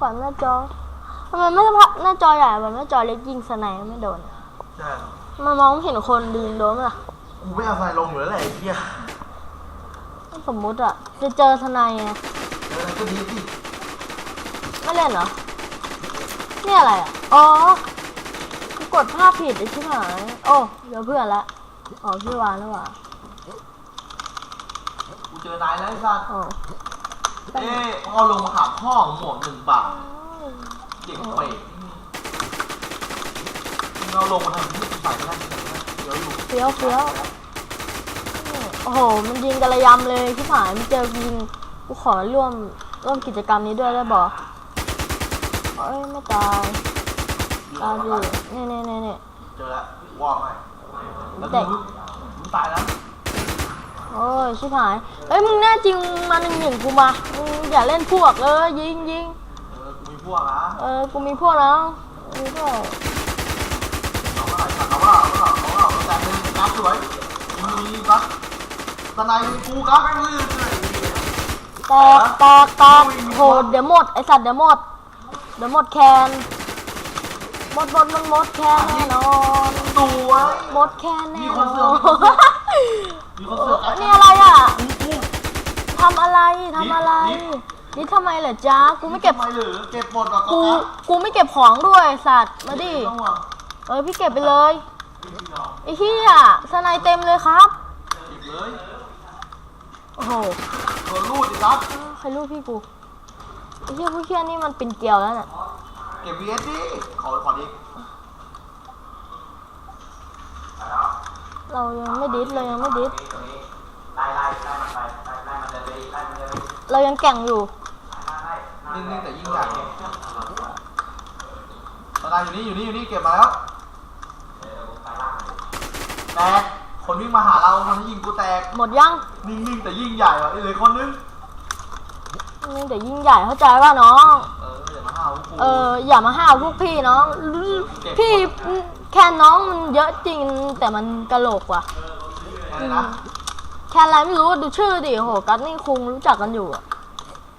ปรับหน้าจอทำไมไม่พับหน้าจอใหญ่แบบหน้าจอเล็กยิงสไนไม่โดน ใช่มันมองไม่เห็นคนดึงโดนไหมล่ะกูไม่เอาไฟลงอยู่แล้วแหละไอ้เหี้ยสมมุติอะจะเจอสไนไงเออก็ดีสิไม่เล่นเหรอนี่อะไรอะอ๋อกูกดภาพผิดไอ้ชิบหายโอ้เดี๋ยวเพื่อนละอ๋อชื่อวานแล้วว่ะกูเจอนายแล้วไอ้สัสโอ้ เอ๊ะมึงเอาลงมาขามพ่อของหมวกหนึ่งบาทเจ๋งเป๋มึงเอาลงมาทำที่ใส่ได้เดี๋ยวอยู่เฟี้ยวเฟี้ยวนี่โอ้โห มันยิงกระยำเลยชิบหายมันเจอยิงกูขอร่วมร่วมกิจกรรมนี้ด้วยได้บอกเอ้ยไม่ตายตายดินี่นี่นี่นี่เจอแล้ววอร์มให้แล้วเด็กมึงมึงตายแล้วโอ้ยชิบหาย เอ้ยมึงแน่จริงมาหนึ่งหนึ่งกูมามึงอย่าเล่นพวกเลยยิงยิงเออกูมีพวกนะเออกูมีพวกแล้วมีด้วยเอาว่าเอาว่าเอาว่าเอาว่าเอาแต่เป็นน้ำสวยมึงมีปั๊บตะไนกูก็แม่งลื่นเลยแตกแตกแตกโหเดี๋ยวหมดไอสัตว์เดี๋ยวหมดเดี๋ยวหมดแคนหมดหมดหมดหมดแคนแน่นอนสวยหมดแคนแน่มีนคนอเสือกนมีคนเสือกนี่อะไรอะ ทำอะไรทำอะไร นี่ทำไมเหรอจ๊ะกูไม่เก็บ ทำไมหรือเก็บหมดแบบกูกูไม่เก็บของด้วยสัตว์ มาดิ ต้องห่วงเออพี่เก็บไปเลยไอ้เหี้ยสไนเต็มเลยครับ เก็บเลยโอ้โห โดนรูดดิครับ ใครรู้พี่กูไอ้เหี้ยผู้เชี่ยนี่มันเป็นเกลียวแล้วน่ะ เก็บ VS ดิขอขอดิเรายังไม่ดิสเรายังไม่ดิส เรายังแก่งอยู่ นิ่งๆแต่ยิ่งใหญ่ตะไนอยู่นี่อยู่นี่อยู่นี่เก็บมาแล้วแตกคนวิ่งมาหาเรามันยิงกูแตก หมดยังนิ่งๆแต่ยิ่งใหญ่ว่ะไอ้เลยคนนึง นี่เดี๋ยวยิ่งใหญ่เข้าใจว่าน้อง เอออย่ามาห้าวกู เอออย่ามาห้าวพวกพี่น้อง พี่แค่น้องมันเยอะจริงแต่มันกะโหลกว่ะ อะไรนะ แค่อะไรไม่รู้ดูชื่อดิโหกัสนี่คุงรู้จักกันอยู่อะ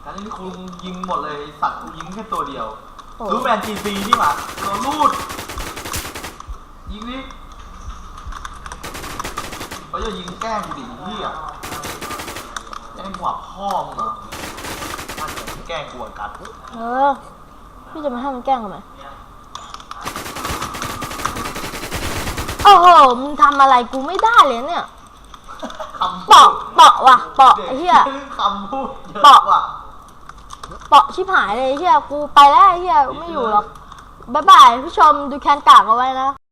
การนี้คุณยิงหมดเลยสัตว์กูยิงแค่ตัวเดียว โอ้รู้แมนจีซีนี่หว่าโดนรูด ยิงดิเขาจะยิงแกล้งกูดิเฮียแกล้งหัวพ่อมึงเหรอมันจะแกล้งกูอะกัดเออ พี่จะมาให้มันแกล้งทำไมโอ้โหมึงทำอะไรกูไม่ได้เลยเนี่ย คำพูเปาะดเปาะว่ะเปาะด็กไอ้เหี้ยคำพูดเยอะเปาะว่ะเปาะชิบหายเลยไอ้เฮียกูไปแล้วไอ้เฮียไม่อยู่หรอก บ๊ายบายผู้ชมดูแคนกากเอาไว้นะ